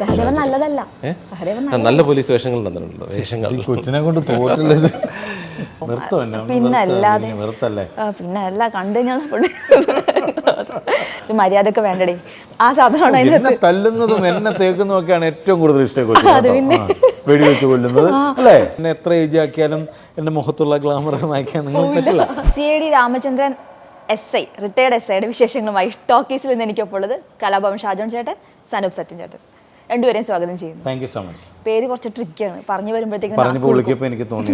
സഹദേവൻ നല്ലതല്ല. നല്ല പോലീസ് വേഷങ്ങൾ തന്നിട്ടുണ്ടല്ലോ കൊച്ചിനെ കൊണ്ട് തോറ്റുള്ളത് പിന്നെ അല്ല കണ്ടു ഞാൻ മര്യാദയ്ക്ക് മര്യാദയൊക്കെ വേണ്ടടേ. ആ സാധനമാണ് തല്ലുന്നതും എന്നെ തേക്കുന്നതും ഒക്കെയാണ് ഏറ്റവും കൂടുതൽ ഇഷ്ടം കൊച്ചു വെടിവെച്ച് കൊല്ലുന്നത് അല്ലേ? എന്നെ എത്ര ഏജ് ആക്കിയാലും എന്റെ മുഖത്തുള്ള ഗ്ലാമർ മായ്ക്കാൻ നിങ്ങൾക്ക് പറ്റില്ല. C I D Ramachandran S I retired S ഐയുടെ വിശേഷങ്ങളുമായി ടോക്കീസിൽ നിന്ന് എനിക്കൊപ്പം ഉള്ളത് കലാഭവൻ ഷാജോൺ ചേട്ടൻ സനൂപ് സത്യൻ ചേട്ടൻ. രണ്ടുപേരെയും സ്വാഗതം ചെയ്യുന്നു. താങ്ക് യു സോ മച്ച് പേര് കുറച്ച് ട്രിക്കാണ് പറഞ്ഞു വരുമ്പോഴത്തേക്കും പറഞ്ഞപ്പോൾ വിളിക്കപ്പോൾ എനിക്ക് തോന്നി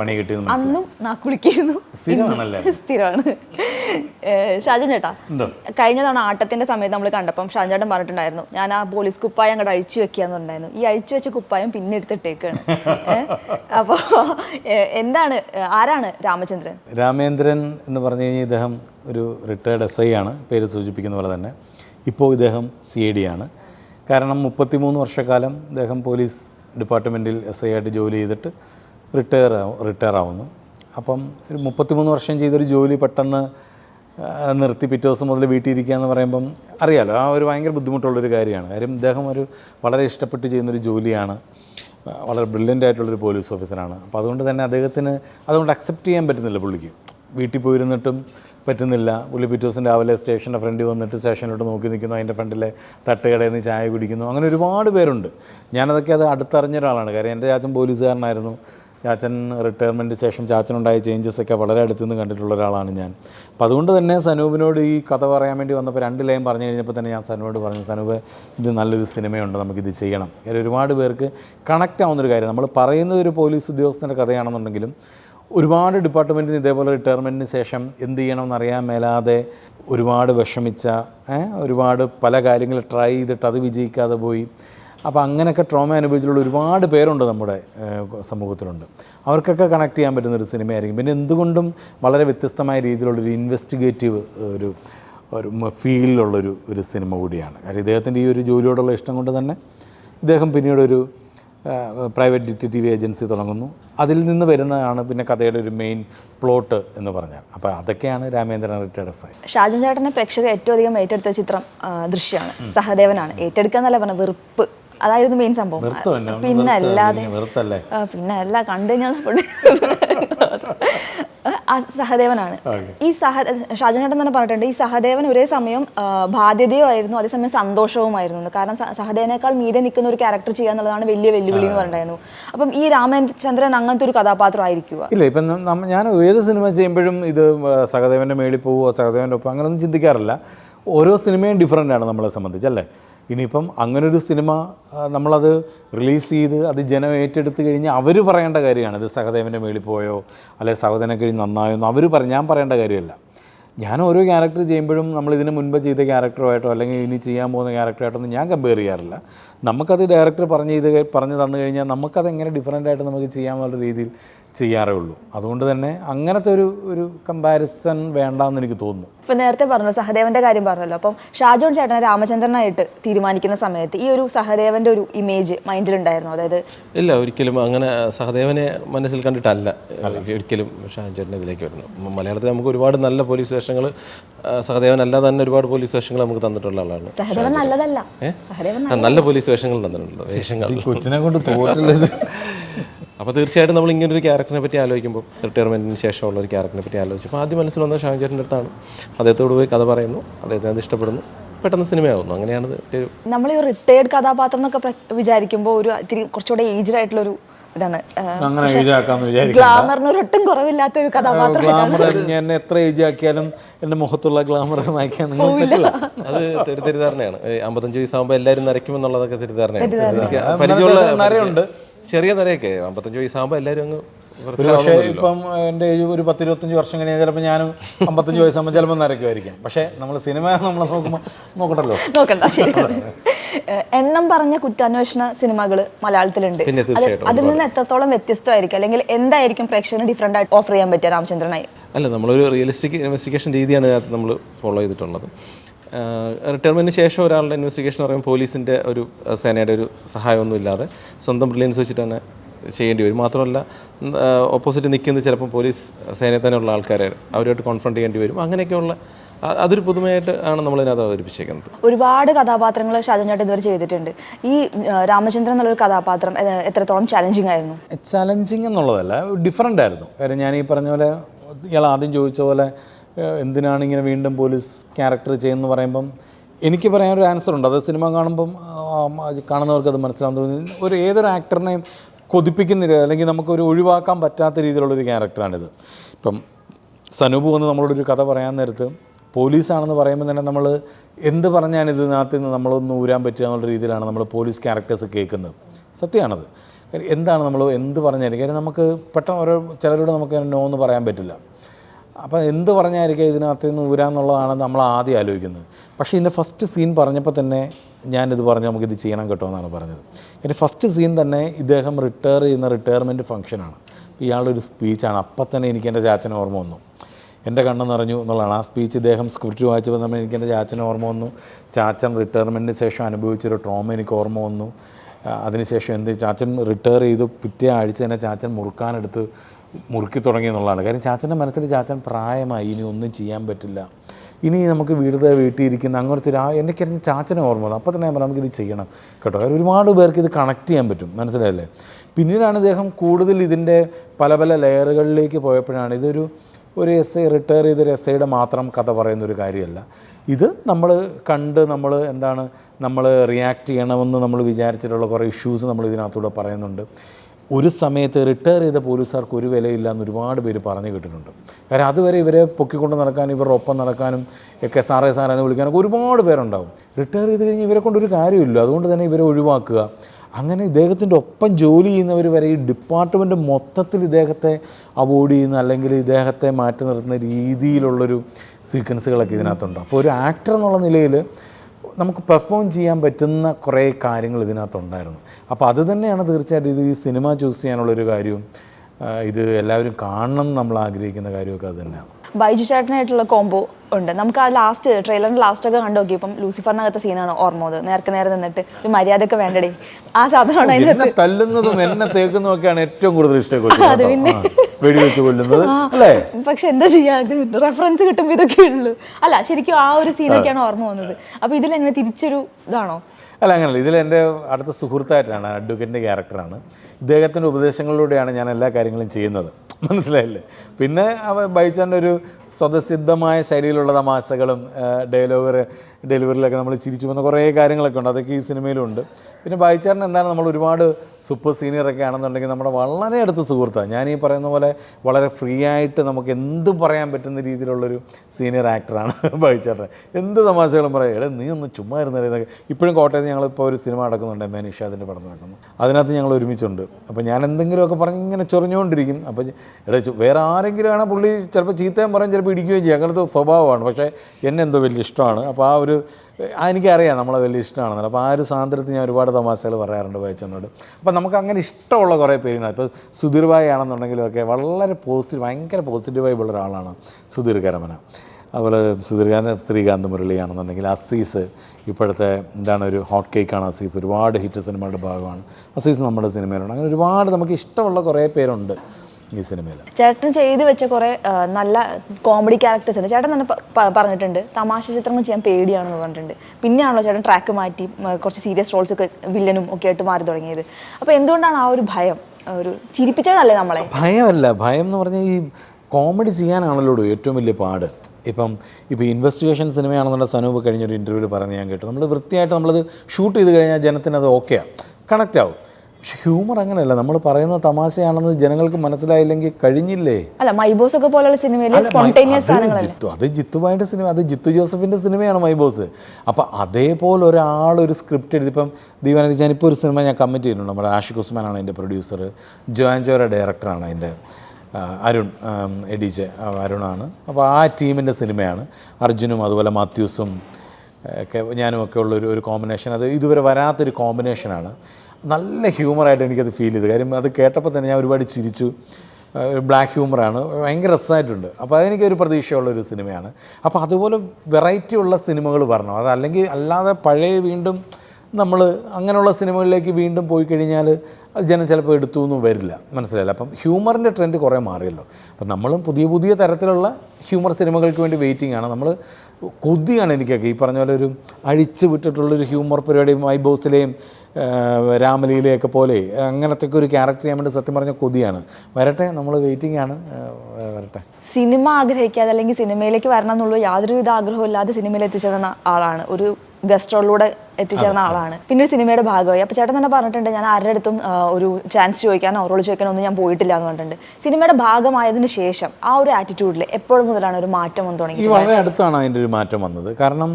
പണി മനസ്സിലായി. അന്നും നാക്കുളിക്കായിരുന്നു സ്ഥിരമാണല്ലേ? സ്ഥിരമാണ്. ഷാജൻ ചേട്ടാ കഴിഞ്ഞ തവണ ആട്ടത്തിന്റെ സമയത്ത് നമ്മൾ കണ്ടപ്പം ഷാജൻ ചേട്ടൻ പറഞ്ഞിട്ടുണ്ടായിരുന്നു ഞാൻ ആ പോലീസ് കുപ്പായം അങ്ങോട്ട് അഴിച്ചു വെക്കാന്നുണ്ടായിരുന്നു ഈ അഴിച്ചു വെച്ച കുപ്പായം പിന്നെ എടുത്തിട്ടേക്കാണ്. അപ്പോൾ അപ്പോ എന്താണ് ആരാണ് രാമചന്ദ്രൻ? രാമേന്ദ്രൻ എന്ന് പറഞ്ഞു കഴിഞ്ഞാൽ ഇദ്ദേഹം ഒരു റിട്ടയർഡ് എസ് ഐ ആണ് പേര് സൂചിപ്പിക്കുന്ന പോലെ തന്നെ. ഇപ്പോൾ ഇദ്ദേഹം സി ഐ ഡി ആണ്. കാരണം മുപ്പത്തിമൂന്ന് വർഷക്കാലം അദ്ദേഹം പോലീസ് ഡിപ്പാർട്ട്മെന്റിൽ എസ് ഐ ആയിട്ട് ജോലി ചെയ്തിട്ട് റിട്ടയർ റിട്ടയർ ആവുന്നു. അപ്പം ഒരു മുപ്പത്തിമൂന്ന് വർഷം ചെയ്തൊരു ജോലി പെട്ടെന്ന് നിർത്തി പിറ്റേ ദിവസം മുതൽ വീട്ടിൽ ഇരിക്കുക എന്ന് പറയുമ്പം അറിയാലോ ആ ഒരു ഭയങ്കര ബുദ്ധിമുട്ടുള്ളൊരു കാര്യമാണ്. കാര്യം ഇദ്ദേഹം ഒരു വളരെ ഇഷ്ടപ്പെട്ട് ചെയ്യുന്നൊരു ജോലിയാണ്. വളരെ ബ്രില്യന്റ് ആയിട്ടുള്ളൊരു പോലീസ് ഓഫീസറാണ്. അപ്പോൾ അതുകൊണ്ട് തന്നെ അദ്ദേഹത്തിന് അതുകൊണ്ട് അക്സെപ്റ്റ് ചെയ്യാൻ പറ്റുന്നില്ല പുള്ളിക്ക്. വീട്ടിൽ പോയിരുന്നിട്ടും പറ്റുന്നില്ല. പുള്ളി പിറ്റേ ദിവസം രാവിലെ സ്റ്റേഷന്റെ ഫ്രണ്ടിൽ വന്നിട്ട് സ്റ്റേഷനിലോട്ട് നോക്കി നിൽക്കുന്നു. അതിന്റെ ഫ്രണ്ടിലെ തട്ടുകടയിൽ നിന്ന് ചായ കുടിക്കുന്നു. അങ്ങനെ ഒരുപാട് പേരുണ്ട്. ഞാനതൊക്കെ അത് അടുത്തറിഞ്ഞ ഒരാളാണ്. കാര്യം എന്റെ ചാച്ചൻ പോലീസുകാരനായിരുന്നു. ചാച്ചൻ റിട്ടയർമെന്റ് ശേഷം ചാച്ചനുണ്ടായ ചേഞ്ചസ് ഒക്കെ വളരെ അടുത്തു നിന്ന് കണ്ടിട്ടുള്ള ഒരാളാണ് ഞാൻ. അപ്പോൾ അതുകൊണ്ട് തന്നെ സനൂപിനോട് ഈ കഥ പറയാൻ വേണ്ടി വന്നപ്പോൾ രണ്ട് ലൈൻ പറഞ്ഞു കഴിഞ്ഞപ്പോൾ തന്നെ ഞാൻ സനൂപിനോട് പറഞ്ഞു സനൂപ് ഇത് നല്ലൊരു സിനിമയുണ്ട്. നമുക്കിത് ചെയ്യണം. കാര്യം ഒരുപാട് പേർക്ക് കണക്റ്റ് ആവുന്നൊരു കാര്യം. നമ്മൾ പറയുന്നത് ഒരു പോലീസ് ഉദ്യോഗസ്ഥന്റെ കഥയാണെന്നുണ്ടെങ്കിലും ഒരുപാട് ഡിപ്പാർട്ട്മെന്റിന് ഇതേപോലെ റിട്ടയർമെന്റിന് ശേഷം എന്ത് ചെയ്യണമെന്ന് അറിയാൻ മേലാതെ ഒരുപാട് വിഷമിച്ച ഒരുപാട് പല കാര്യങ്ങൾ ട്രൈ ചെയ്തിട്ട് അത് വിജയിക്കാതെ പോയി. അപ്പോൾ അങ്ങനെയൊക്കെ ട്രോമ അനുഭവിച്ചിട്ടുള്ള ഒരുപാട് പേരുണ്ട് നമ്മുടെ സമൂഹത്തിലുണ്ട്. അവർക്കൊക്കെ കണക്ട് ചെയ്യാൻ പറ്റുന്ന ഒരു സിനിമയായിരിക്കും. പിന്നെ എന്തുകൊണ്ടും വളരെ വ്യത്യസ്തമായ രീതിയിലുള്ളൊരു ഇൻവെസ്റ്റിഗേറ്റീവ് ഒരു ഒരു ഫീലിലുള്ളൊരു ഒരു സിനിമ കൂടിയാണ്. കാര്യം ഇദ്ദേഹത്തിന്റെ ഈ ഒരു ജോലിയോടുള്ള ഇഷ്ടം കൊണ്ട് തന്നെ ഇദ്ദേഹം പിന്നീട് ഒരു പ്രൈവറ്റ് ഡിറ്റക്റ്റീവ് ഏജൻസി തുടങ്ങുന്നു. അതിൽ നിന്ന് വരുന്നതാണ് പിന്നെ കഥയുടെ ഒരു മെയിൻ പ്ലോട്ട് എന്ന് പറഞ്ഞാൽ. അപ്പോൾ അതൊക്കെയാണ് രാമേന്ദ്രൻ റിട്ടയർഡ് എസ് ആയി ഷാജൻ ചേട്ടനെ പ്രേക്ഷകർ ഏറ്റവും അധികം ഏറ്റെടുത്ത ചിത്രം ദൃശ്യമാണ്. സഹദേവനാണ്. ഏറ്റെടുക്കുക എന്നല്ല പറഞ്ഞ വെറുപ്പ്. അതായിരുന്നു മെയിൻ സംഭവം. പിന്നെ? അല്ലാതെ പിന്നെ അല്ല കണ്ടു ഞാൻ ആ സഹദേവനാണ്. ഈ സഹ ഷാജനേട്ടൻ തന്നെ പറഞ്ഞിട്ടുണ്ട് ഈ സഹദേവൻ ഒരേ സമയം ബാധ്യതയോ ബാധ്യതയുമായിരുന്നു അതേസമയം സന്തോഷവുമായിരുന്നു. കാരണം സഹദേവനേക്കാൾ മീതെ നിൽക്കുന്ന ഒരു ക്യാരക്ടർ ചെയ്യുക എന്നുള്ളതാണ് വലിയ വെല്ലുവിളി എന്ന് പറഞ്ഞിട്ടുണ്ടായിരുന്നു. അപ്പം ഈ രാമചന്ദ്രൻ അങ്ങനത്തെ ഒരു കഥാപാത്രം ആയിരിക്കുക ഇല്ല ഇപ്പം ഞാൻ ഏത് സിനിമ ചെയ്യുമ്പോഴും ഇത് സഹദേവന്റെ സഹദേവന്റെ മേളിൽ പോവുമോ സഹദേവന്റെ ഒപ്പം അങ്ങനെയൊന്നും ചിന്തിക്കാറില്ല. ഓരോ സിനിമയും ഡിഫറെന്റ് ആണ് നമ്മളെ സംബന്ധിച്ച് അല്ലേ? ഇനിയിപ്പം അങ്ങനൊരു സിനിമ നമ്മളത് റിലീസ് ചെയ്ത് അത് ജനം ഏറ്റെടുത്ത് കഴിഞ്ഞാൽ അവർ പറയേണ്ട കാര്യമാണ്. ഇത് സഹദേവന്റെ മേളിൽ പോയോ അല്ലെ സഹോദരനെ കഴിഞ്ഞ് നന്നായോ എന്ന് അവർ പറ ഞാൻ പറയേണ്ട കാര്യമല്ല. ഞാൻ ഓരോ ക്യാരക്ടർ ചെയ്യുമ്പോഴും നമ്മൾ ഇതിന് മുൻപ് ചെയ്ത ക്യാരക്ടറുമായിട്ടോ അല്ലെങ്കിൽ ഇനി ചെയ്യാൻ പോകുന്ന ക്യാരക്ടറായിട്ടൊന്നും ഞാൻ കമ്പയർ ചെയ്യാറില്ല. നമുക്കത് ഡയറക്ടർ പറഞ്ഞ് ഇത് പറഞ്ഞ് തന്നു കഴിഞ്ഞാൽ നമുക്കത് എങ്ങനെ ഡിഫറെന്റ് ആയിട്ട് നമുക്ക് ചെയ്യാമെന്നുള്ള രീതിയിൽ ചെയ്യാറേ ഉള്ളൂ അതുകൊണ്ട് തന്നെ അങ്ങനത്തെ ഒരു ഒരു കമ്പാരിസൺ വേണ്ടെന്ന് എനിക്ക് തോന്നുന്നു. ഇപ്പൊ നേരത്തെ പറഞ്ഞു സഹദേവന്റെ കാര്യം പറഞ്ഞല്ലോ. അപ്പം ഷാജോൺ ചേട്ടനെ രാമചന്ദ്രനായിട്ട് തീരുമാനിക്കുന്ന സമയത്ത് ഈ ഒരു സഹദേവന്റെ ഒരു ഇമേജ് മൈൻഡിലുണ്ടായിരുന്നു അതായത് ഇല്ല ഒരിക്കലും അങ്ങനെ സഹദേവനെ മനസ്സിൽ കണ്ടിട്ടല്ല. ഒരിക്കലും ഷാൻചേട്ടൻ ഇതിലേക്ക് വരുന്നു മലയാളത്തിൽ നമുക്ക് ഒരുപാട് നല്ല പോലീസ് വേഷങ്ങൾ സഹദേവൻ അല്ലാതെ തന്നെ ഒരുപാട് പോലീസ് വേഷങ്ങൾ നമുക്ക് തന്നിട്ടുള്ള ആളാണ്. സഹദേവൻ നല്ലതല്ല. നല്ല പോലീസ് വേഷങ്ങൾ തന്നിട്ടുണ്ട് വേഷങ്ങൾ. കൊച്ചിനെ കൊണ്ട് തോറ്റില്ലത് അപ്പോൾ തീർച്ചയായിട്ടും നമ്മൾ ഇങ്ങനെ ഒരു ക്യാരക്ടറിനെ പറ്റി ആലോചിക്കുമ്പോൾ റിട്ടയർമെന്റിന് ശേഷമുള്ള ഒരു ക്യാരക്ടറിനെ പറ്റി ആലോചിച്ചപ്പോൾ ആദ്യം മനസ്സിൽ വന്ന ഷാൻചേട്ടന്റെ അടുത്താണ്. അദ്ദേഹത്തോട് പോയി കഥ പറയുന്നു. അദ്ദേഹത്തിന് അത് ഇഷ്ടപ്പെടുന്നു. പെട്ടെന്ന് സിനിമയാവുന്നു. അങ്ങനെയാണ് ഇത് നമ്മൾ ഈ റിട്ടയർഡ് കഥാപാത്രം എന്നൊക്കെ വിചാരിക്കുമ്പോൾ ഒരു ഇത്തിരി കുറച്ചുകൂടെ ഏജ്ഡ് ആയിട്ടുള്ള ഒരു ഇതാണ്. ഗ്ലാമറിന് ഒട്ടും കുറവില്ലാത്ത ഒരു കഥാപാത്രം ഗ്ലാമർ ഞാൻ എത്ര ഏജ് ആക്കിയാലും എന്റെ മുഖത്തുള്ള ഗ്ലാമർ മായ്ക്കാൻ പറ്റില്ല. അത് തെറ്റിദ്ധാരണയാണ്. അമ്പത്തഞ്ച് വയസ്സാകുമ്പോൾ എല്ലാവരും നരയ്ക്കുമെന്നുള്ളതൊക്കെ തെറ്റിദ്ധാരണയാണ്. പരിചയമുള്ള നരയുണ്ട്. ചെറിയ തരയൊക്കെ അമ്പത്തഞ്ച് വയസ്സാകുമ്പോൾ എല്ലാവരും അങ്ങ് ഒരു പക്ഷേ ഇപ്പം എന്റെ ഏജ് ഒരു പത്തിരുപത്തഞ്ച് വർഷം കഴിഞ്ഞാൽ ചിലപ്പോൾ ഞാനും അമ്പത്തഞ്ച് വയസ്സാകുമ്പോൾ ചിലപ്പോൾ നിരക്കുമായിരിക്കും. പക്ഷേ നമ്മൾ സിനിമ നമ്മൾ നോക്കുമ്പോൾ നോക്കണ്ടല്ലോ. നോക്കണ്ട. എണ്ണം പറഞ്ഞ കുറ്റാന്വേഷണ സിനിമകൾ മലയാളത്തിലുണ്ട്. അതിൽ നിന്ന് എത്രത്തോളം വ്യത്യസ്തമായിരിക്കും? അല്ലെങ്കിൽ എന്തായിരിക്കും പ്രേക്ഷകന് ഡിഫറെന്റ് ആയിട്ട് ഓഫർ ചെയ്യാൻ പറ്റുക രാമചന്ദ്രനായി? അല്ല നമ്മളൊരു റിയലിസ്റ്റിക് ഇൻവെസ്റ്റിഗേഷൻ രീതിയാണ് ഇതിനകത്ത് നമ്മൾ ഫോളോ ചെയ്തിട്ടുള്ളത്. റിട്ടയർമെന്റിന് ശേഷം ഒരാളുടെ ഇൻവെസ്റ്റിഗേഷൻ പറയുമ്പോൾ പോലീസിന്റെ ഒരു സേനയുടെ ഒരു സഹായമൊന്നും ഇല്ലാതെ സ്വന്തം ബ്രില്യൻസ് വെച്ചിട്ട് തന്നെ ചെയ്യേണ്ടി വരും. മാത്രമല്ല ഓപ്പോസിറ്റ് നിൽക്കുന്നത് ചിലപ്പോൾ പോലീസ് സേനയിൽ തന്നെയുള്ള ആൾക്കാരെ അവരുമായിട്ട് കോൺഫ്രണ്ട് ചെയ്യേണ്ടി വരും. അങ്ങനെയൊക്കെയുള്ള അതൊരു പുതുമയായിട്ട് ആണ് നമ്മളിതിനകത്ത് അവതരിപ്പിച്ചേക്കുന്നത്. ഒരുപാട് കഥാപാത്രങ്ങൾ ഷാജൻ ചേട്ടൻ ഇതുവരെ ചെയ്തിട്ടുണ്ട്. ഈ രാമചന്ദ്രൻ എന്നുള്ളൊരു കഥാപാത്രം എത്രത്തോളം ചലഞ്ചിങ് ആയിരുന്നു? ചലഞ്ചിങ് എന്നുള്ളതല്ല ഡിഫറെന്റ് ആയിരുന്നു. കാര്യം ഞാൻ ഈ പറഞ്ഞ പോലെ ഇയാൾ ആദ്യം ചോദിച്ച പോലെ എന്തിനാണ് ഇങ്ങനെ വീണ്ടും പോലീസ് ക്യാരക്ടർ ചെയ്യുന്നത് പറയുമ്പം എനിക്ക് പറയാനൊരു ആൻസർ ഉണ്ട്. അത് സിനിമ കാണുമ്പം കാണുന്നവർക്ക് അത് മനസ്സിലാവും തോന്നി ഒരു ഏതൊരു ആക്ടറിനെയും രീതി അല്ലെങ്കിൽ നമുക്കൊരു ഒഴിവാക്കാൻ പറ്റാത്ത രീതിയിലുള്ളൊരു ക്യാരക്ടറാണിത്. ഇപ്പം സനൂപ് വന്ന് നമ്മളോടൊരു കഥ പറയാൻ നേരത്ത് പോലീസാണെന്ന് പറയുമ്പോൾ തന്നെ നമ്മൾ എന്ത് പറഞ്ഞാണ് ഇതിനകത്ത് നിന്ന് നമ്മളൊന്ന് ഊരാൻ പറ്റുക എന്നുള്ള രീതിയിലാണ് നമ്മൾ പോലീസ് ക്യാരക്ടേഴ്സ് കേൾക്കുന്നത്. സത്യമാണത്. എന്താണ് നമ്മൾ എന്ത് പറഞ്ഞാലും കാര്യം നമുക്ക് പെട്ടെന്ന് ഓരോ ചിലരോട് നമുക്ക് നോ എന്ന് പറയാൻ പറ്റില്ല. അപ്പോൾ എന്ത് പറഞ്ഞായിരിക്കും ഇതിനകത്ത് നിന്ന് ഊരാന്നുള്ളതാണ് നമ്മൾ ആദ്യം ആലോചിക്കുന്നത്. പക്ഷേ ഇതിന്റെ ഫസ്റ്റ് സീൻ പറഞ്ഞപ്പോൾ തന്നെ ഞാനിത് പറഞ്ഞു നമുക്കിത് ചെയ്യണം കേട്ടോ എന്നാണ് പറഞ്ഞത്. എന്റെ ഫസ്റ്റ് സീൻ തന്നെ ഇദ്ദേഹം റിട്ടയർ ചെയ്യുന്ന റിട്ടയർമെന്റ് ഫംഗ്ഷനാണ് അപ്പോൾ ഇയാളൊരു സ്പീച്ചാണ് അപ്പം തന്നെ എനിക്ക് എന്റെ ചാച്ചന് ഓർമ്മ വന്നു. എന്റെ കണ്ണ് നിറഞ്ഞു എന്നുള്ളതാണ്. ആ സ്പീച്ച് ഇദ്ദേഹം സ്ക്രിപ്റ്റ് വായിച്ചപ്പോൾ തന്നെ എനിക്ക് എന്റെ ചാച്ചന് ഓർമ്മ വന്നു. ചാച്ചൻ റിട്ടയർമെന്റിന് ശേഷം അനുഭവിച്ചൊരു ട്രോമ എനിക്ക് ഓർമ്മ വന്നു. അതിനുശേഷം എന്ത് ചാച്ചൻ റിട്ടയർ ചെയ്തു. പിറ്റേ ആഴ്ച തന്നെ ചാച്ചൻ മുറുക്കാനെടുത്ത് മുറുക്കി തുടങ്ങി എന്നുള്ളതാണ്. കാര്യം ചാച്ചന്റെ മനസ്സിൽ ചാച്ചൻ പ്രായമായി ഇനി ഒന്നും ചെയ്യാൻ പറ്റില്ല. ഇനി നമുക്ക് വീടുതെ വീട്ടിൽ ഇരിക്കുന്ന അങ്ങനത്തെ ഒരു ആ ചാച്ചനെ ഓർമ്മ അപ്പോൾ തന്നെ ഞാൻ പറഞ്ഞു നമുക്കിത് ചെയ്യണം കേട്ടോ. കാര്യം ഒരുപാട് പേർക്ക് ഇത് കണക്ട് ചെയ്യാൻ പറ്റും. മനസ്സിലായല്ലേ? പിന്നീടാണ് ഇദ്ദേഹം കൂടുതൽ ഇതിന്റെ പല പല ലെയറുകളിലേക്ക് പോയപ്പോഴാണ് ഇതൊരു ഒരു എസ് ഐ റിട്ടയർ ചെയ്തൊരു എസ് ഐയുടെ മാത്രം കഥ പറയുന്ന ഒരു കാര്യമല്ല. ഇത് നമ്മൾ കണ്ട് നമ്മൾ എന്താണ് നമ്മൾ റിയാക്ട് ചെയ്യണമെന്ന് നമ്മൾ വിചാരിച്ചിട്ടുള്ള കുറേ ഇഷ്യൂസ് നമ്മൾ ഇതിനകത്തൂടെ പറയുന്നുണ്ട്. ഒരു സമയത്ത് റിട്ടയർ ചെയ്ത പോലീസുകാർക്ക് ഒരു വിലയില്ല എന്ന് ഒരുപാട് പേര് പറഞ്ഞു കേട്ടിട്ടുണ്ട്. കാരണം അതുവരെ ഇവരെ പൊക്കിക്കൊണ്ട് നടക്കാനും ഇവരുടെ ഒപ്പം നടക്കാനും ഒക്കെ സാറേ സാറേ എന്ന് വിളിക്കാനൊക്കെ ഒരുപാട് പേരുണ്ടാവും. റിട്ടയർ ചെയ്ത് കഴിഞ്ഞ് ഇവരെ കൊണ്ടൊരു കാര്യമില്ല. അതുകൊണ്ട് തന്നെ ഇവരെ ഒഴിവാക്കുക. അങ്ങനെ ഇദ്ദേഹത്തിന്റെ ഒപ്പം ജോലി ചെയ്യുന്നവർ വരെ ഈ ഡിപ്പാർട്ട്മെന്റ് മൊത്തത്തിൽ ഇദ്ദേഹത്തെ അവോയ്ഡ് ചെയ്യുന്ന അല്ലെങ്കിൽ ഇദ്ദേഹത്തെ മാറ്റി നിർത്തുന്ന രീതിയിലുള്ളൊരു സീക്വൻസുകളൊക്കെ ഇതിനകത്തുണ്ട്. അപ്പോൾ ഒരു ആക്ടർ എന്നുള്ള നിലയിൽ നമുക്ക് പെർഫോം ചെയ്യാൻ പറ്റുന്ന കുറേ കാര്യങ്ങൾ ഇതിനകത്തുണ്ടായിരുന്നു. അപ്പോൾ അത് തന്നെയാണ് തീർച്ചയായിട്ടും ഇത് ഈ സിനിമ ചൂസ് ചെയ്യാനുള്ളൊരു കാര്യവും ഇത് എല്ലാവരും കാണണം എന്ന് നമ്മൾ ആഗ്രഹിക്കുന്ന കാര്യമൊക്കെ അത് തന്നെയാണ്. ബൈജു ചേട്ടനായിട്ടുള്ള കോംബോ ഉണ്ട്. നമുക്ക് ആ ലാസ്റ്റ് ട്രെയിലറിന്റെ ലാസ്റ്റ് ഒക്കെ കണ്ടു നോക്കിയപ്പം ലൂസിഫറിനകത്തെ സീനാണ് ഓർമ്മ വന്നത്. നേർക്ക് നേരെ നിന്നിട്ട് ഒരു മര്യാദയൊക്കെ വേണ്ടേ ആ സാധനമാണ് തല്ലുന്നതും എന്നെ തേക്കുന്നതും ഒക്കെയാണ് ഏറ്റവും കൂടുതൽ ഇഷ്ടം അത് കേട്ടോ. വെടിവെച്ച് കൊല്ലുന്നത് അല്ലേ? പക്ഷെ എന്താ ചെയ്യാ? റെഫറൻസ് കിട്ടുമ്പോൾ ഇതൊക്കെ ഉള്ളൂ. അല്ല ശരിക്കും ആ ഒരു സീനൊക്കെയാണ് ഓർമ്മ വന്നത്. അപ്പൊ ഇതിലെങ്ങനെ തിരിച്ചൊരു ഇതാണോ? അല്ല അങ്ങനല്ല. ഇതിൽ എന്റെ അടുത്ത സുഹൃത്തായിട്ടാണ് അഡ്വക്കേറ്റിന്റെ ക്യാരക്ടറാണ്. ഇദ്ദേഹത്തിന്റെ ഉപദേശങ്ങളിലൂടെയാണ് ഞാൻ എല്ലാ കാര്യങ്ങളും ചെയ്യുന്നത്. മനസ്സിലായില്ലേ? പിന്നെ അവ ബൈച്ചാന്റെ ഒരു സ്വതസിദ്ധമായ ശൈലിയിലുള്ള തമാശകളും ഡയലോഗ് ഡെലിവറിയിലൊക്കെ നമ്മൾ ചിരിച്ചു വന്ന കുറേ കാര്യങ്ങളൊക്കെ ഉണ്ട്. അതൊക്കെ ഈ സിനിമയിലുണ്ട്. പിന്നെ ബൈച്ചാറിന് എന്താണ് നമ്മൾ ഒരുപാട് സൂപ്പർ സീനിയറൊക്കെ ആണെന്നുണ്ടെങ്കിൽ നമ്മുടെ വളരെ അടുത്ത സുഹൃത്താണ്. ഞാൻ ഈ പറയുന്ന പോലെ വളരെ ഫ്രീ ആയിട്ട് നമുക്ക് എന്തും പറയാൻ പറ്റുന്ന രീതിയിലുള്ളൊരു സീനിയർ ആക്ടറാണ് ബൈച്ചാട്ടൻ എന്ത് തമാശകളും പറയാം. എടാ നീ ഒന്ന് ചുമ്മാ ഇരുന്നൊക്കെ ഇപ്പോഴും കോട്ടയത്ത് ഞങ്ങളിപ്പോൾ ഒരു സിനിമ നടക്കുന്നുണ്ട്. എം എ നിഷാദിന്റെ പടം നടക്കുന്നു. അതിനകത്ത് ഞങ്ങൾ ഒരുമിച്ചുണ്ട്. അപ്പോൾ ഞാൻ എന്തെങ്കിലുമൊക്കെ പറഞ്ഞ് ഇങ്ങനെ ചൊറിഞ്ഞുകൊണ്ടിരിക്കും. അപ്പോൾ എടാ വേറെ ആരെങ്കിലും ആണെങ്കിൽ പുള്ളി ചിലപ്പോൾ ചീത്തയും പറയും ചിലപ്പോൾ ഇടിക്കുകയും ചെയ്യും. അങ്ങനത്തെ സ്വഭാവമാണ്. പക്ഷേ എന്നെ എന്തോ വലിയ ഇഷ്ടമാണ്. അപ്പോൾ ആ ഒരു ആ എനിക്കറിയാം നമ്മളെ വലിയ ഇഷ്ടമാണെന്നല്ല അപ്പോൾ ആ ഒരു സാന്ദ്രത്തിൽ ഞാൻ ഒരുപാട് തമാശകൾ പറയാറുണ്ട് വായിച്ചെന്നോട് അപ്പോൾ നമുക്ക് അങ്ങനെ ഇഷ്ടമുള്ള കുറേ പേരുണ്ട്. ഇപ്പോൾ സുധീർ ഭായ് ആണെന്നുണ്ടെങ്കിലും ഒക്കെ വളരെ പോസിറ്റീവ് ഭയങ്കര പോസിറ്റീവ് വൈബുള്ള ഒരാളാണ് സുധീർ കരമന. അതുപോലെ സുധീർഖാൻ ശ്രീകാന്ത് മുരളിയാണെന്നുണ്ടെങ്കിൽ അസീസ്. ഇപ്പോഴത്തെ എന്താണ് ഒരു ഹോട്ട് കേക്കാണ് അസീസ്. ഒരുപാട് ഹിറ്റ് സിനിമകളുടെ ഭാഗമാണ്. അസീസ് നമ്മുടെ സിനിമയിലുണ്ട്. അങ്ങനെ ഒരുപാട് നമുക്ക് ഇഷ്ടമുള്ള കുറേ പേരുണ്ട്. ഈ സിനിമയിൽ ചേട്ടൻ ചെയ്തു വെച്ച കുറെ നല്ല കോമഡി ക്യാരക്ടേഴ്സ് ഉണ്ട്. ചേട്ടൻ തന്നെ പറഞ്ഞിട്ടുണ്ട് തമാശ ചിത്രങ്ങൾ ചെയ്യാൻ പേടിയാണെന്ന് പറഞ്ഞിട്ടുണ്ട്. പിന്നെയാണല്ലോ ചേട്ടൻ ട്രാക്ക് മാറ്റി കുറച്ച് സീരിയസ് റോൾസ് ഒക്കെ വില്ലനും ഒക്കെ ആയിട്ട് മാറി തുടങ്ങിയത്. അപ്പോൾ എന്തുകൊണ്ടാണ് ആ ഒരു ഭയം? ഒരു ചിരിപ്പിച്ചതല്ലേ നമ്മളെ? ഭയമല്ല. ഭയം എന്ന് പറഞ്ഞാൽ ഈ കോമഡി ചെയ്യാനാണല്ലോ ഏറ്റവും വലിയ പാട്. ഇപ്പം ഇപ്പോൾ ഇൻവെസ്റ്റിഗേഷൻ സിനിമയാണെന്നുള്ള സനൂപ് കഴിഞ്ഞൊരു ഇന്റർവ്യൂവിൽ പറഞ്ഞ് ഞാൻ കേട്ടു. നമ്മൾ വൃത്തിയായിട്ട് നമ്മളത് ഷൂട്ട് ചെയ്ത് കഴിഞ്ഞാൽ ജനത്തിന് അത് ഓക്കെയാണ് കണക്റ്റ് ആവും. പക്ഷെ ഹ്യൂമർ അങ്ങനെയല്ല. നമ്മൾ പറയുന്ന തമാശയാണെന്ന് ജനങ്ങൾക്ക് മനസ്സിലായില്ലെങ്കിൽ കഴിഞ്ഞില്ലേ? അല്ല മൈബോസ് ഒക്കെ പോലുള്ള സിനിമയിൽ ജിത്തു അത് ജിത്തുവായിട്ട് സിനിമ അത് ജിത്തു ജോസഫിന്റെ സിനിമയാണ് മൈബോസ് ബോസ് അപ്പോൾ അതേപോലെ ഒരാൾ ഒരു സ്ക്രിപ്റ്റ് എഴുതി ഇപ്പം ദീപാനന്ദ ഞാനിപ്പോൾ ഒരു സിനിമ ഞാൻ കമ്മിറ്റ് ചെയ്തിട്ടുണ്ട്. നമ്മുടെ ആഷിഖ് ഉസ്മാനാണ് അതിന്റെ പ്രൊഡ്യൂസർ ജോൻജോര ഡയറക്ടറാണ് അതിന്റെ അരുൺ എഡിജെ അരുണാണ് അപ്പോൾ ആ ടീമിന്റെ സിനിമയാണ്. അർജുനും അതുപോലെ മാത്യൂസും ഒക്കെ ഞാനും ഒക്കെ ഉള്ളൊരു ഒരു കോമ്പിനേഷൻ അത് ഇതുവരെ വരാത്തൊരു കോമ്പിനേഷനാണ് നല്ല ഹ്യൂമറായിട്ട് എനിക്കത് ഫീൽ ചെയ്തു. കാര്യം അത് കേട്ടപ്പോൾ തന്നെ ഞാൻ ഒരുപാട് ചിരിച്ചു. ബ്ലാക്ക് ഹ്യൂമറാണ്. ഭയങ്കര രസമായിട്ടുണ്ട്. അപ്പോൾ അതെനിക്കൊരു പ്രതീക്ഷയുള്ളൊരു സിനിമയാണ്. അപ്പോൾ അതുപോലെ വെറൈറ്റി ഉള്ള സിനിമകൾ വരണം. അതല്ലെങ്കിൽ അല്ലാതെ പഴയ വീണ്ടും നമ്മൾ അങ്ങനെയുള്ള സിനിമകളിലേക്ക് വീണ്ടും പോയി കഴിഞ്ഞാൽ ജനം ചിലപ്പോൾ എടുത്തു എന്ന് വരില്ല. മനസ്സിലായില്ല? അപ്പം ഹ്യൂമറിന്റെ ട്രെൻഡ് കുറേ മാറിയല്ലോ. അപ്പം നമ്മളും പുതിയ പുതിയ തരത്തിലുള്ള ഹ്യൂമർ സിനിമകൾക്ക് വേണ്ടി വെയിറ്റിംഗ് ആണ്. നമ്മൾ കൊതിയാണ് എനിക്കൊക്കെ ഈ പറഞ്ഞ പോലെ ഒരു അഴിച്ചു വിട്ടിട്ടുള്ളൊരു ഹ്യൂമർ പരിപാടി മൈ ബോസിലെയും രാമലീലയൊക്കെ പോലെ അങ്ങനത്തെ ഒരു ക്യാരക്ടർ ചെയ്യാൻ വേണ്ടി സത്യം പറഞ്ഞ കൊതിയാണ്. വരട്ടെ നമ്മൾ വെയിറ്റിംഗ് ആണ്. വരട്ടെ. സിനിമ ആഗ്രഹിക്കാതെ അല്ലെങ്കിൽ സിനിമയിലേക്ക് വരണം എന്നുള്ള യാതൊരുവിധ ആഗ്രഹവും ഇല്ലാതെ സിനിമയിൽ എത്തിച്ചേർന്ന ആളാണ്. ഒരു ഗസ്റ്റ് റോളിലൂടെ എത്തിച്ചേർന്ന ആളാണ്. പിന്നെ ഒരു സിനിമയുടെ ഭാഗമായി. അപ്പോൾ ചേട്ടൻ തന്നെ പറഞ്ഞിട്ടുണ്ട് ഞാൻ ആരുടെ അടുത്തും ഒരു ചാൻസ് ചോദിക്കാനോ റോൾ ചോദിക്കാനോ ഒന്നും ഞാൻ പോയിട്ടില്ല എന്ന് പറഞ്ഞിട്ടുണ്ട്. സിനിമയുടെ ഭാഗമായതിനു ശേഷം ആ ഒരു ആറ്റിറ്റ്യൂഡിൽ എപ്പോഴും മുതലാണ് ഒരു മാറ്റം വന്നു തുടങ്ങി വളരെ അടുത്താണ് അതിന്റെ ഒരു മാറ്റം വന്നത്. കാരണം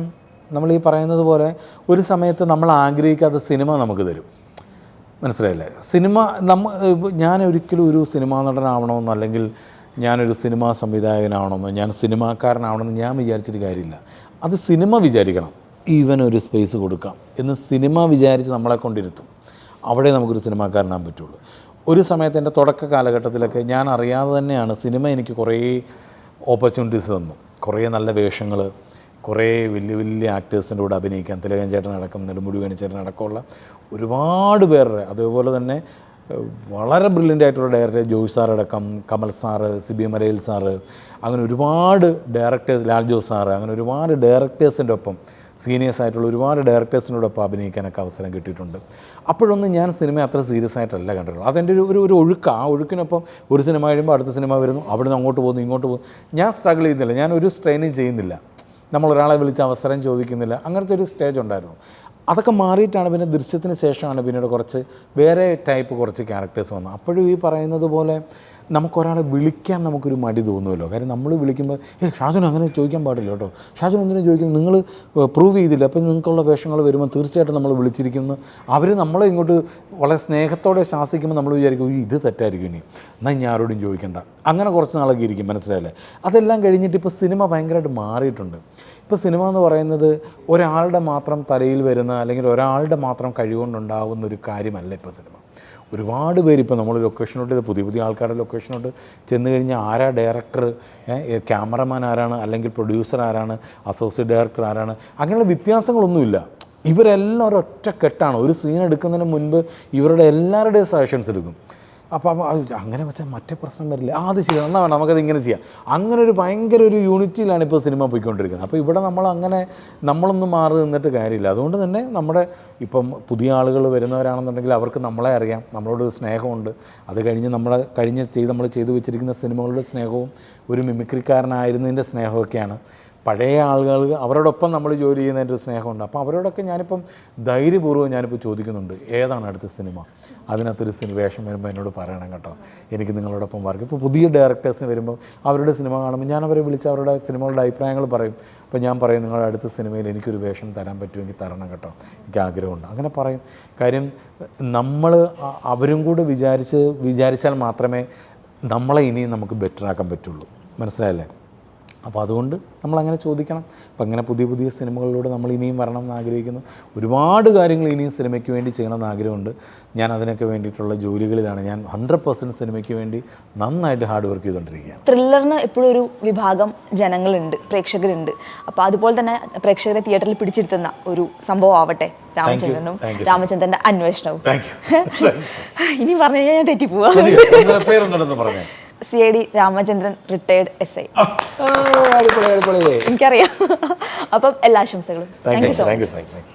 നമ്മൾ ഈ പറയുന്നത് പോലെ ഒരു സമയത്ത് നമ്മൾ ആഗ്രഹിക്കാത്ത സിനിമ നമുക്ക് തരും. മനസ്സിലായില്ലേ? സിനിമ നമ്മ ഞാൻ ഒരിക്കലും ഒരു സിനിമാ നടനാവണമെന്നോ അല്ലെങ്കിൽ ഞാനൊരു സിനിമാ സംവിധായകനാവണമെന്നോ ഞാൻ സിനിമാക്കാരനാവണമെന്ന് ഞാൻ വിചാരിച്ചിട്ട് കാര്യമില്ല. അത് സിനിമ വിചാരിക്കണം. ഒരു സ്പേസ് കൊടുക്കാം എന്ന് സിനിമ വിചാരിച്ച് നമ്മളെ കൊണ്ടിരുത്തും. അവിടെ നമുക്കൊരു സിനിമാക്കാരനാകാൻ പറ്റുള്ളൂ. ഒരു സമയത്ത് എന്റെ തുടക്ക കാലഘട്ടത്തിലൊക്കെ ഞാൻ അറിയാതെ തന്നെയാണ് സിനിമ എനിക്ക് കുറേ ഓപ്പർച്യൂണിറ്റീസ് തന്നു. കുറേ നല്ല വേഷങ്ങൾ കുറേ വലിയ വലിയ ആക്ടേഴ്സിന്റെ കൂടെ അഭിനയിക്കാൻ തിലകൻ ചേട്ടനടക്കം നെടുമുടി വേണിച്ചേട്ടനടക്കമുള്ള ഒരുപാട് പേരുടെ അതേപോലെ തന്നെ വളരെ ബ്രില്യന്റ് ആയിട്ടുള്ള ഡയറക്ടർ ജോയ് സാർ സാറടക്കം കമൽ സാറ് സിബി മലയിൽ സാറ് അങ്ങനെ ഒരുപാട് ഡയറക്ടേഴ്സ് ലാൽ ജോസ് സാറ് അങ്ങനെ ഒരുപാട് ഡയറക്ടേഴ്സിന്റെ ഒപ്പം സീനിയേഴ്സ് ആയിട്ടുള്ള ഒരുപാട് ഡയറക്ടേഴ്സിനോട് ഒപ്പം അഭിനയിക്കാനൊക്കെ അവസരം കിട്ടിയിട്ടുണ്ട്. അപ്പോഴൊന്നും ഞാൻ സിനിമ അത്ര സീരിയസ് ആയിട്ടല്ല കണ്ടിട്ടുള്ളൂ അതെന്റെ ഒരു ഒരു ഒരു ഒഴുക്ക്. ആ ഒഴുക്കിനൊപ്പം ഒരു സിനിമ കഴിയുമ്പോൾ അടുത്ത സിനിമ വരുന്നു. അവിടുന്ന് അങ്ങോട്ട് പോകുന്നു ഇങ്ങോട്ട് പോകുന്നു. ഞാൻ സ്ട്രഗിൾ ചെയ്യുന്നില്ല. ഞാൻ ഒരു സ്ട്രെയിനും ചെയ്യുന്നില്ല. നമ്മൾ ഒരാളെ വിളിച്ച് അവസരം ചോദിക്കുന്നില്ല. അങ്ങനത്തെ ഒരു സ്റ്റേജ് ഉണ്ടായിരുന്നു. അതൊക്കെ മാറിയിട്ടാണ് പിന്നെ ദൃശ്യത്തിന് ശേഷമാണ് പിന്നീട് കുറച്ച് വേറെ ടൈപ്പ് കുറച്ച് ക്യാരക്ടേഴ്സ് വന്നത്. അപ്പോഴും ഈ പറയുന്നത് പോലെ നമുക്കൊരാളെ വിളിക്കാൻ നമുക്കൊരു മടി തോന്നുമല്ലോ. കാര്യം നമ്മൾ വിളിക്കുമ്പോൾ ഏ ഷാജുൻ അങ്ങനെ ചോദിക്കാൻ പാടില്ല കേട്ടോ. ഷാജുൻ എന്തിനാ ചോദിക്കുന്നത്? നിങ്ങൾ പ്രൂവ് ചെയ്തില്ല. അപ്പം നിങ്ങൾക്കുള്ള വേഷങ്ങൾ വരുമ്പോൾ തീർച്ചയായിട്ടും നമ്മൾ വിളിച്ചിരിക്കുന്നു. അവർ നമ്മളെ ഇങ്ങോട്ട് വളരെ സ്നേഹത്തോടെ ശാസിക്കുമ്പോൾ നമ്മൾ വിചാരിക്കും ഇത് തെറ്റായിരിക്കും ഇനി. എന്നാൽ ഞാൻ ആരോടും ചോദിക്കണ്ട. അങ്ങനെ കുറച്ച് നാളൊക്കെ ഇരിക്കും മനസ്സിലായില്ലേ? അതെല്ലാം കഴിഞ്ഞിട്ട് ഇപ്പോൾ സിനിമ ഭയങ്കരമായിട്ട് മാറിയിട്ടുണ്ട്. ഇപ്പോൾ സിനിമ എന്ന് പറയുന്നത് ഒരാളുടെ മാത്രം തലയിൽ വരുന്ന അല്ലെങ്കിൽ ഒരാളുടെ മാത്രം കഴിവുകൊണ്ടുണ്ടാകുന്ന ഒരു കാര്യമല്ല ഇപ്പോൾ സിനിമ. ഒരുപാട് പേര് ഇപ്പോൾ നമ്മൾ ലൊക്കേഷനോട്ട് പുതിയ പുതിയ ആൾക്കാരുടെ ലൊക്കേഷനോട്ട് ചെന്ന് കഴിഞ്ഞാൽ ആരാ ഡയറക്ടർ ക്യാമറമാൻ ആരാണ് അല്ലെങ്കിൽ പ്രൊഡ്യൂസർ ആരാണ് അസോസിയേറ്റ് ഡയറക്ടർ ആരാണ് അങ്ങനെയുള്ള വ്യത്യാസങ്ങളൊന്നുമില്ല. ഇവരെല്ലാം ഒരൊറ്റ കെട്ടാണ് ഒരു സീൻ എടുക്കുന്നതിന് മുൻപ് ഇവരുടെ എല്ലാവരുടെയും സജഷൻസ് എടുക്കും. അത് അങ്ങനെ വെച്ചാൽ മറ്റേ പ്രശ്നം വരില്ല. ആ അത് ശരി എന്നാൽ വേണം? നമുക്കത് ഇങ്ങനെ ചെയ്യാം. അങ്ങനെ ഒരു ഭയങ്കര ഒരു യൂണിറ്റിയിലാണ് ഇപ്പോൾ സിനിമ പോയിക്കൊണ്ടിരിക്കുന്നത്. അപ്പോൾ ഇവിടെ നമ്മൾ അങ്ങനെ നമ്മളൊന്നും മാറി നിന്നിട്ട് കാര്യമില്ല. അതുകൊണ്ട് തന്നെ നമ്മുടെ ഇപ്പം പുതിയ ആളുകൾ വരുന്നവരാണെന്നുണ്ടെങ്കിൽ അവർക്ക് നമ്മളെ അറിയാം. നമ്മളോട് സ്നേഹമുണ്ട്. അത് കഴിഞ്ഞ് നമ്മളെ കഴിഞ്ഞ ചെയ്ത് നമ്മൾ ചെയ്തു വെച്ചിരിക്കുന്ന സിനിമകളുടെ സ്നേഹവും ഒരു മിമിക്രിക്കാരനായിരുന്നതിന്റെ സ്നേഹമൊക്കെയാണ്. പഴയ ആളുകൾ അവരോടൊപ്പം നമ്മൾ ജോലി ചെയ്യുന്നതിന്റെ ഒരു സ്നേഹമുണ്ട്. അപ്പോൾ അവരോടൊക്കെ ഞാനിപ്പം ധൈര്യപൂർവം ഞാനിപ്പോൾ ചോദിക്കുന്നുണ്ട് ഏതാണ് അടുത്ത സിനിമ? അതിനകത്തൊരു സിനിമ വേഷം വരുമ്പോൾ എന്നോട് പറയണം കേട്ടോ. എനിക്ക് നിങ്ങളോടൊപ്പം വർക്ക് ഇപ്പോൾ പുതിയ ഡയറക്ടേഴ്സിന് വരുമ്പോൾ അവരുടെ സിനിമ കാണുമ്പോൾ ഞാൻ അവരെ വിളിച്ച് അവരുടെ സിനിമകളുടെ അഭിപ്രായങ്ങൾ പറയും. അപ്പോൾ ഞാൻ പറയും നിങ്ങളുടെ അടുത്ത സിനിമയിൽ എനിക്കൊരു വേഷം തരാൻ പറ്റുമെങ്കിൽ തരണം കേട്ടോ. എനിക്ക് ആഗ്രഹമുണ്ട്. അങ്ങനെ പറയും. കാര്യം നമ്മൾ അവരും കൂടെ വിചാരിച്ച് വിചാരിച്ചാൽ മാത്രമേ നമ്മളെ ഇനിയും നമുക്ക് ബെറ്ററാക്കാൻ പറ്റുള്ളൂ. മനസ്സിലായല്ലേ? അപ്പോൾ അതുകൊണ്ട് നമ്മളങ്ങനെ ചോദിക്കണം. അപ്പം അങ്ങനെ പുതിയ പുതിയ സിനിമകളിലൂടെ നമ്മൾ ഇനിയും വരണം എന്ന് ആഗ്രഹിക്കുന്നു. ഒരുപാട് കാര്യങ്ങൾ ഇനിയും സിനിമയ്ക്ക് വേണ്ടി ചെയ്യണമെന്ന് ആഗ്രഹമുണ്ട്. ഞാൻ അതിനൊക്കെ വേണ്ടിയിട്ടുള്ള ജോലികളിലാണ്. ഞാൻ ഹൺഡ്രഡ് പെർസെന്റ് സിനിമയ്ക്ക് വേണ്ടി നന്നായിട്ട് ഹാർഡ് വർക്ക് ചെയ്തുകൊണ്ടിരിക്കുകയാണ്. ത്രില്ലറിന് എപ്പോഴും ഒരു വിഭാഗം ജനങ്ങളുണ്ട് പ്രേക്ഷകരുണ്ട്. അപ്പോൾ അതുപോലെ തന്നെ പ്രേക്ഷകരെ തിയേറ്ററിൽ പിടിച്ചിരുത്തുന്ന ഒരു സംഭവം ആവട്ടെ. രാമചന്ദ്രനും രാമചന്ദ്രന്റെ അന്വേഷണവും. ഇനി പറഞ്ഞു കഴിഞ്ഞാൽ ഞാൻ തെറ്റിപ്പോവാ. C I D Ramachandran retired S I എനിക്കറിയാം. അപ്പം എല്ലാ ആശംസകളും. Thank you so much